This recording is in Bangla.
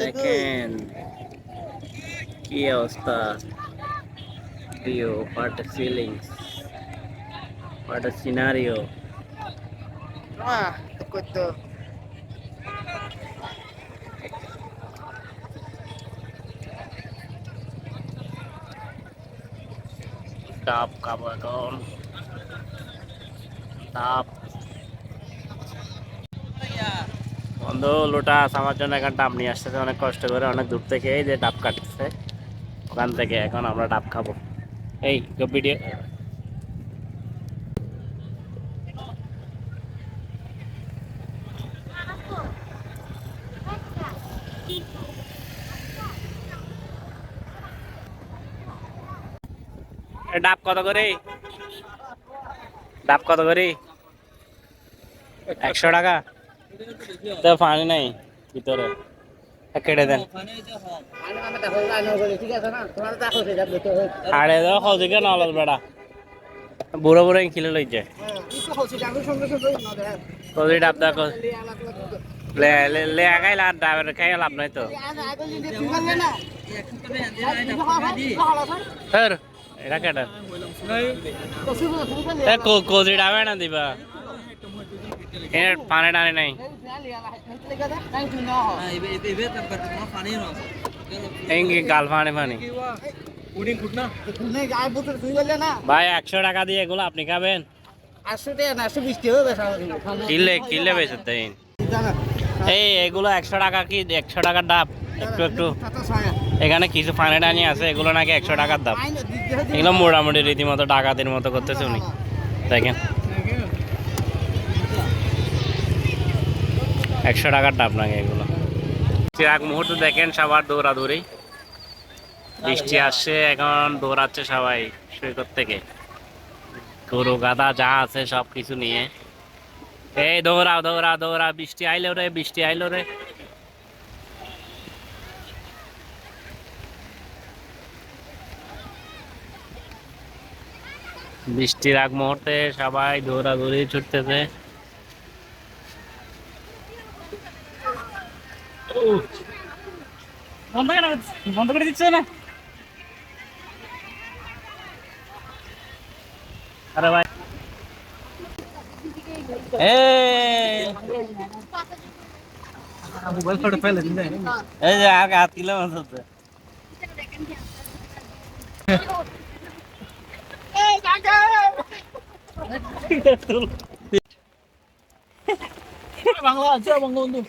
দেখেন কি অবস্থা? প্রিয় what feelings what scenario Ah, takot to. ডাব খাব এখন ডাব বন্ধু, লোটা আমার জন্য এখন ডাব নিয়ে আসতেছে। অনেক কষ্ট করে, অনেক দূর থেকে এই যে ডাব কাটতেছে। ওখান থেকে এখন আমরা ডাব খাব। এই ভিডিও ডাব কত করে? ডাব কত করে? একশো টাকা? তো পানি নাই ভিতরে। এ কেটে দেন. আড়ে দাও কেন আলাদা বেড়া। বুড়ো বুড়ো খিলে দে। ডাব দেখো। লি লে লে লে আগাই লাভ ডাবের খাই লাভ নাই তো। এটা কেটে। কোজি ডাবে না দিবা। এ পানি টানি নাই। গাল পানি পানি ভাই, একশো টাকা দিয়ে এগুলো আপনি খাবেন? কিনলে বেশি দেন। এই, এগুলো একশো টাকা কি? একশো টাকার ডাব। একটু একটু। এখানে কিছু পানি টানি আছে, এগুলো নাকি একশো টাকার দাম এগুলো মোটামুটি রীতিমতো ডাকাতের মতো করতেছে উনি। দেখেন। একশো টাকার ডাব নাকি এগুলো। এক মুহূর্তে দেখেন সবার দৌড়াদৌড়ি। বৃষ্টি আসছে, এখন দৌড়াচ্ছে সবাই সৈকত থেকে। গরু গাদা যা আছে সব কিছু নিয়ে। এই দৌড়া দৌড়া দৌড়া বৃষ্টি আইলো রে, বৃষ্টি আইলো রে। বৃষ্টির আগ মুহূর্তে সবাই দৌড়াদৌড়ি ছুটতেছে। বন্ধ কেন? বন্ধ করে দিচ্ছে না? আরে ভাই। মোবাইল ফটো ফেলে দিন এই যে আগে হাত কিলো মাছ হচ্ছে বাংলা আছে বঙ্গবন্ধু